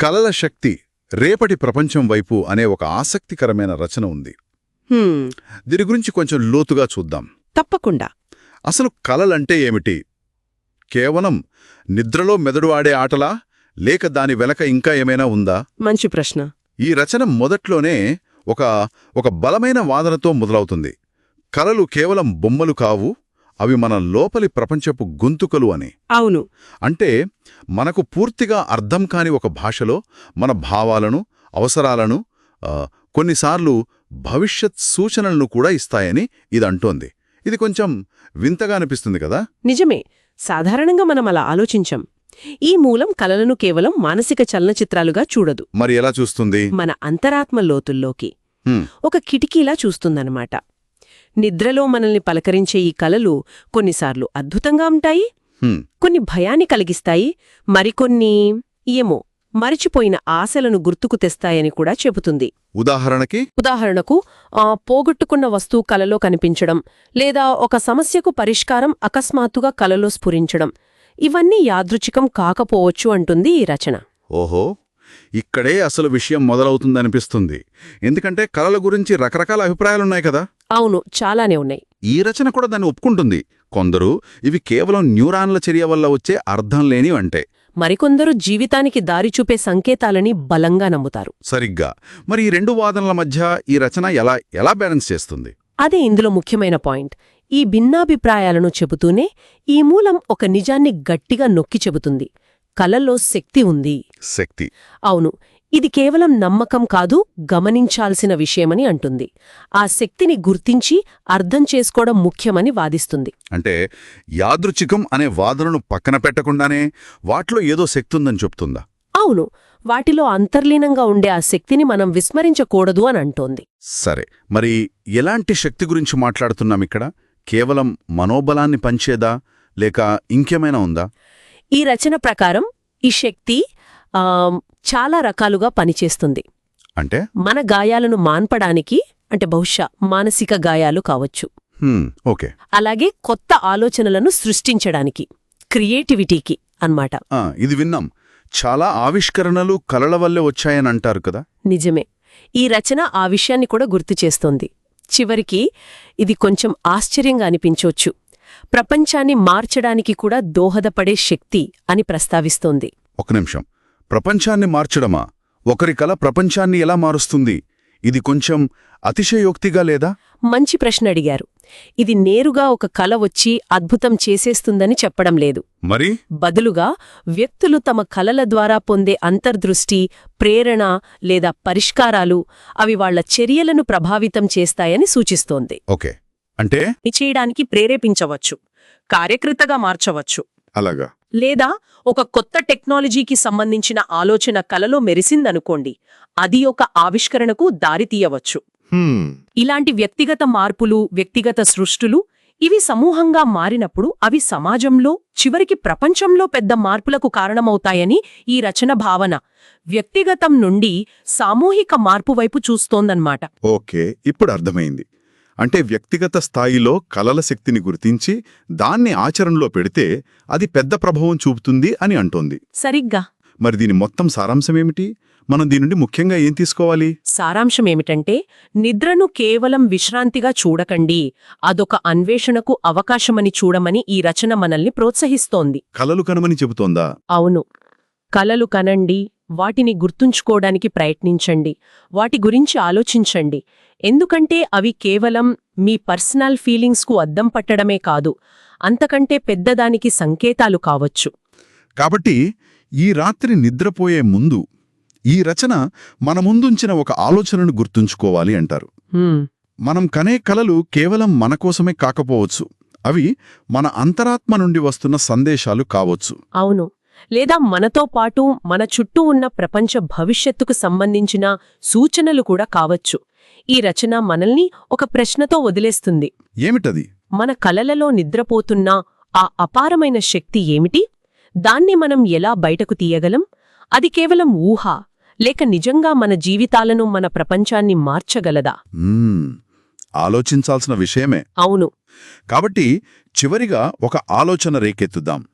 కలల శక్తి రేపటి ప్రపంచం వైపు అనే ఒక ఆసక్తికరమైన రచన ఉంది. దీని గురించి కొంచెం లోతుగా చూద్దాం. తప్పకుండా. అసలు కలలంటే ఏమిటి? కేవలం నిద్రలో మెదడు ఆడే ఆటలా? లేక దాని వెనక ఇంకా ఏమైనా ఉందా? మంచి ప్రశ్న. ఈ రచన మొదట్లోనే ఒక ఒక బలమైన వాదనతో మొదలవుతుంది. కలలు కేవలం బొమ్మలు కావు అవి మన లోపలి ప్రపంచపు గొంతుకలు అని. అవును. అంటే మనకు పూర్తిగా అర్థం కాని ఒక భాషలో మన భావాలను అవసరాలను కొన్నిసార్లు భవిష్యత్ సూచనలను కూడా ఇస్తాయని ఇది అంటోంది. ఇది కొంచెం వింతగా అనిపిస్తుంది కదా? నిజమే. సాధారణంగా మనం అలా ఆలోచించం. ఈ మూలం కలలను కేవలం మానసిక చలనచిత్రాలుగా చూడదు. మరి ఎలా చూస్తుంది? మన అంతరాత్మ లోతుల్లోకి. ఒక కిటికీలా చూస్తుందన్నమాట. నిద్రలో మనల్ని పలకరించే ఈ కలలు కొన్నిసార్లు అద్భుతంగా ఉంటాయి కొన్ని భయాన్ని కలిగిస్తాయి మరికొన్ని ఏమో మరిచిపోయిన ఆశలను గుర్తుకు తెస్తాయని కూడా చెబుతుంది. ఉదాహరణకి? ఉదాహరణకు ఆ, పోగొట్టుకున్న వస్తువు కలలో కనిపించడం లేదా ఒక సమస్యకు పరిష్కారం అకస్మాత్తుగా కలలో స్ఫురించడం. ఇవన్నీ యాదృచ్ఛికం కాకపోవచ్చు అంటుంది ఈ రచన. ఓహో! ఇక్కడే అసలు విషయం మొదలవుతుందనిపిస్తుంది. ఎందుకంటే కలల గురించి రకరకాల అభిప్రాయాలున్నాయి కదా. అవును చాలానే ఉన్నాయి. ఈ రచన కూడా దాన్ని ఒప్పుకుంటుంది. కొందరు ఇవి కేవలం న్యూరాన్ల చర్య వల్ల వచ్చే అర్థం లేనివంటే. మరికొందరు జీవితానికి దారి చూపే సంకేతాలని బలంగా నమ్ముతారు. సరిగ్గా. మరి ఈ రెండు వాదనల మధ్య ఈ రచన ఎలా ఎలా బ్యాలెన్స్ చేస్తుంది? అదే ఇందులో ముఖ్యమైన పాయింట్. ఈ భిన్నాభిప్రాయాలను చెబుతూనే ఈ మూలం ఒక నిజాన్ని గట్టిగా నొక్కి చెబుతుంది. కలల్లో శక్తి ఉంది. శక్తి. అవును ఇది కేవలం నమ్మకం కాదు గమనించాల్సిన విషయమని అంటుంది. ఆ శక్తిని గుర్తించి అర్థం చేసుకోవడం ముఖ్యమని వాదిస్తుంది. అంటే యాదృచ్ఛికం అనే వాదనను పక్కన పెట్టకుండానే వాటిలో ఏదో శక్తి ఉందని చెప్తుందా? అవును వాటిలో అంతర్లీనంగా ఉండే ఆ శక్తిని మనం విస్మరించకూడదు అని అంటోంది. సరే మరి ఎలాంటి శక్తి గురించి మాట్లాడుతున్నాం ఇక్కడ? కేవలం మనోబలాన్ని పంచేదా లేక ఇంకేమైనా ఉందా? ఈ రచన ప్రకారం ఈ శక్తి చాలా రకాలుగా పనిచేస్తుంది. అంటే? మన గాయాలను మాన్పడానికి అంటే బహుశా మానసిక గాయాలు కావచ్చు. ఓకే. అలాగే కొత్త ఆలోచనలను సృష్టించడానికి క్రియేటివిటీకి అన్నమాట. ఇది విన్నాం. చాలా ఆవిష్కరణలు కలల వల్లే వచ్చాయని అంటారు కదా? నిజమే. ఈ రచన ఆ విషయాన్ని కూడా గుర్తు చేస్తోంది. చివరికి ఇది కొంచెం ఆశ్చర్యంగా అనిపించొచ్చు ప్రపంచాన్ని మార్చడానికి కూడా దోహదపడే శక్తి అని ప్రస్తావిస్తోంది. ఒక నిమిషం. ప్రపంచాన్ని మార్చడమా? ఒకరి కల ప్రపంచాన్ని ఎలా మారుస్తుంది? ఇది కొంచెం అతిశయోక్తిగా లేదా? మంచి ప్రశ్న అడిగారు. ఇది నేరుగా ఒక కల వచ్చి అద్భుతం చేసేస్తుందని చెప్పడం లేదు. మరి? బదులుగా వ్యక్తులు తమ కలల ద్వారా పొందే అంతర్దృష్టి ప్రేరణ లేదా పరిష్కారాలు అవి వాళ్ళ చర్యలను ప్రభావితం చేస్తాయని సూచిస్తోంది. ఓకే. అంటే? చేయడానికి ప్రేరేపించవచ్చు కార్యకృతగా మార్చవచ్చు. అలాగా. లేదా ఒక కొత్త టెక్నాలజీకి సంబంధించిన ఆలోచన కలలో మెరిసిందనుకోండి అది ఒక ఆవిష్కరణకు దారితీయవచ్చు ఇలాంటి వ్యక్తిగత మార్పులు వ్యక్తిగత సృష్టులు ఇవి సమూహంగా మారినప్పుడు అవి సమాజంలో చివరికి ప్రపంచంలో పెద్ద మార్పులకు కారణమవుతాయని ఈ రచన భావన వ్యక్తిగతం నుండి సామూహిక మార్పు వైపు చూస్తోందన్నమాట. ఓకే ఇప్పుడు అర్థమైంది. అంటే వ్యక్తిగత స్థాయిలో కలల శక్తిని గుర్తించి దాన్ని ఆచరణలో పెడితే అది పెద్ద ప్రభావం చూపుతుంది అని అంటోంది. సరిగ్గా. మరి దీని మొత్తం సారాంశమేమిటి మనం దీని నుండి ముఖ్యంగా ఏం తీసుకోవాలి? సారాంశమేమిటంటే నిద్రను కేవలం విశ్రాంతిగా చూడకండి. అదొక అన్వేషణకు అవకాశమని చూడమని ఈ రచన మనల్ని ప్రోత్సహిస్తోంది. కలలు కనమని చెబుతోందా? అవును. కలలు కనండి వాటిని గుర్తుంచుకోవడానికి ప్రయత్నించండి. వాటి గురించి ఆలోచించండి. ఎందుకంటే అవి కేవలం మీ పర్సనల్ ఫీలింగ్స్కు అద్దం పట్టడమే కాదు అంతకంటే పెద్దదానికి సంకేతాలు కావచ్చు. కాబట్టి ఈ రాత్రి నిద్రపోయే ముందు ఈ రచన మన ముందుంచిన ఒక ఆలోచనను గుర్తుంచుకోవాలి అంటారు. మనం కనే కలలు కేవలం మన కోసమే కాకపోవచ్చు. అవి మన అంతరాత్మ నుండి వస్తున్న సందేశాలు కావచ్చు. అవును. లేదా మనతో పాటు మన చుట్టూ ఉన్న ప్రపంచ భవిష్యత్తుకు సంబంధించిన సూచనలు కూడా కావచ్చు. ఈ రచన మనల్ని ఒక ప్రశ్నతో వదిలేస్తుంది. ఏమిటది? మన కలలలో నిద్రపోతున్న ఆ అపారమైన శక్తి ఏమిటి? దాన్ని మనం ఎలా బయటకు తీయగలం? అది కేవలం ఊహ లేక నిజంగా మన జీవితాలను మన ప్రపంచాన్ని మార్చగలదా? ఆలోచించాల్సిన విషయమే. అవును. కాబట్టి చివరిగా ఒక ఆలోచన రేకెత్తుదాం.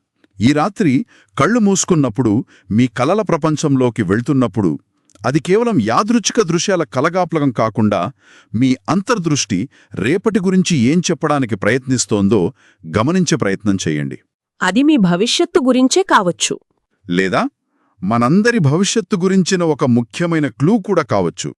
ఈ రాత్రి కళ్ళు మూసుకున్నప్పుడు మీ కలల ప్రపంచంలోకి వెళ్తున్నప్పుడు అది కేవలం యాదృచ్ఛిక దృశ్యాల కలగాప్లగం కాకుండా మీ అంతర్దృష్టి రేపటి గురించి ఏం చెప్పడానికి ప్రయత్నిస్తోందో గమనించే ప్రయత్నం చేయండి. అది మీ భవిష్యత్తు గురించే కావచ్చు. లేదా మనందరి భవిష్యత్తు గురించిన ఒక ముఖ్యమైన క్లూ కూడా కావచ్చు.